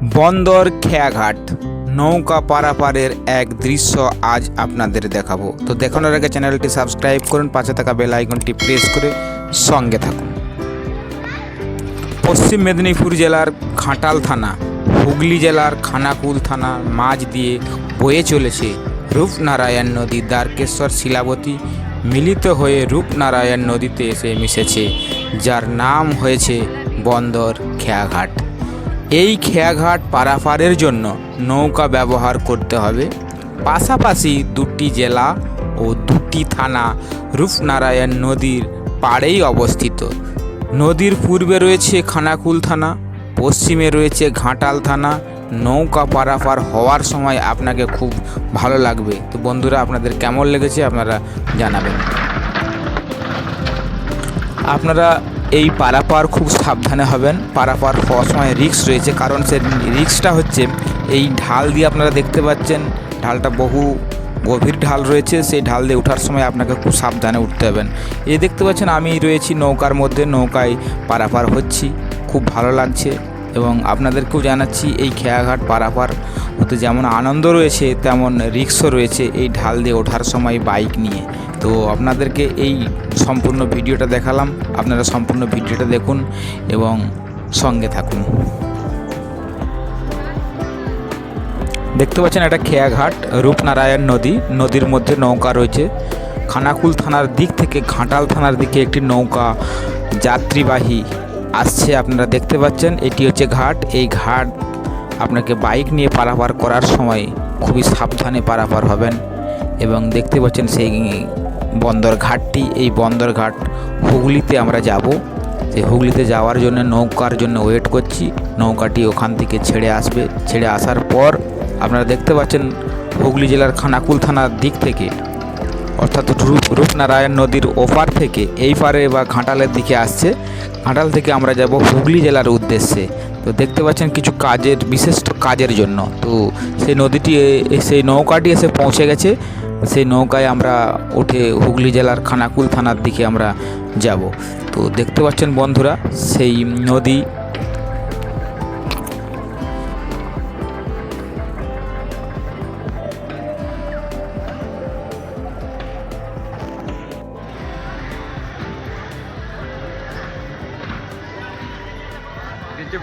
বন্দর খেয়াঘাট, নৌকা পারাপারের এক দৃশ্য আজ আপনাদের দেখাবো। তো দেখানোর আগে চ্যানেলটি সাবস্ক্রাইব করুন, পাশে থাকা বেল আইকনটি প্রেস করে সঙ্গে থাকুন। পশ্চিম মেদিনীপুর জেলার ঘাটাল থানা, হুগলি জেলার খানাকুল থানার মাঝ দিয়ে বয়ে চলেছে রূপনারায়ণ নদী। দ্বারকেশ্বর শিলাবতী মিলিত হয়ে রূপনারায়ণ নদীতে এসে মিশেছে, যার নাম হয়েছে বন্দর খেয়াঘাট। এই খেয়াঘাট পারাপারের জন্য নৌকা ব্যবহার করতে হবে। পাশাপাশি দুটি জেলা ও দুটি থানা রূপনারায়ণ নদীর পাড়েই অবস্থিত। নদীর পূর্বে রয়েছে খানাকুল থানা, পশ্চিমে রয়েছে ঘাটাল থানা। নৌকা পারাপার হওয়ার সময় আপনাকে খুব ভালো লাগবে। তো বন্ধুরা, আপনাদের কেমন লেগেছে আপনারা জানাবেন। আপনারা এই পারাপার খুব সাবধানে হবেন। পারাপার হওয়ার সময় রিক্স রয়েছে, কারণ সে রিক্সটা হচ্ছে এই ঢাল দিয়ে আপনারা দেখতে পাচ্ছেন, ঢালটা বহু গভীর ঢাল রয়েছে, সেই ঢাল দিয়ে ওঠার সময় আপনাকে খুব সাবধানে উঠতে হবেন। এই দেখতে পাচ্ছেন, আমি রয়েছি নৌকার মধ্যে, নৌকায় পারাপার হচ্ছি, খুব ভালো লাগছে এবং আপনাদেরকেও জানাচ্ছি, এই খেয়াঘাট পারাপার হতে যেমন আনন্দ রয়েছে, তেমন রিক্সও রয়েছে এই ঢাল দিয়ে ওঠার সময় বাইক নিয়ে। তো আপনাদেরকে এই সম্পূর্ণ ভিডিওটা দেখালাম। আপনারা সম্পূর্ণ ভিডিওটা দেখুন এবং সঙ্গে থাকুন। দেখতে পাচ্ছেন একটা খেয়াঘাট, রূপনারায়ণ নদী। নদীর মধ্যে নৌকা রয়েছে। খানাকুল থানার দিক থেকে ঘাটাল থানার দিকে একটি নৌকা যাত্রীবাহী আসছে, আপনারা দেখতে পাচ্ছেন। এটি হচ্ছে ঘাট। এই ঘাট আপনাকে বাইক নিয়ে পারাপার করার সময় খুবই সাবধানে পারাপার হবেন এবং দেখতে পাচ্ছেন সেই বন্দর ঘাটটি এই বন্দর ঘাট হুগলিতে আমরা যাব। সেই হুগলিতে যাওয়ার জন্য নৌকার জন্য ওয়েট করছি। নৌকাটি ওখান থেকে ছেড়ে আসবে। ছেড়ে আসার পর আপনারা দেখতে পাচ্ছেন হুগলি জেলার খানাকুল থানার দিক থেকে, অর্থাৎ রূপ, রূপনারায়ণ নদীর ওপার থেকে, এই পারে বা ঘাটালের দিকে আসছে। ঘাটাল থেকে আমরা যাব হুগলি জেলার উদ্দেশ্যে। তো দেখতে পাচ্ছেন কিছু কাজের, বিশিষ্ট কাজের জন্য। তো সেই নদীটি সেই নৌকাটি এসে পৌঁছে গেছে। সেই নৌকায় আমরা উঠে হুগলি জেলার খানাকুল থানার দিকে আমরা যাব। তো দেখতে পাচ্ছেন বন্ধুরা, সেই নদী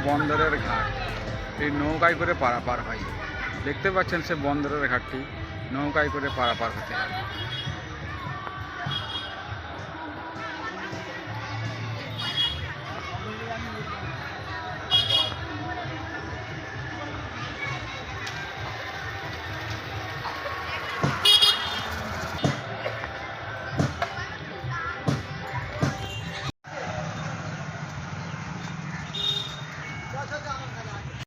বন্দরের ঘাট, এই নৌকায় করে পারাপার হয়। দেখতে পাচ্ছেন সে বন্দরের ঘাটটি। নৌকায় করে পারাপার হতে হয়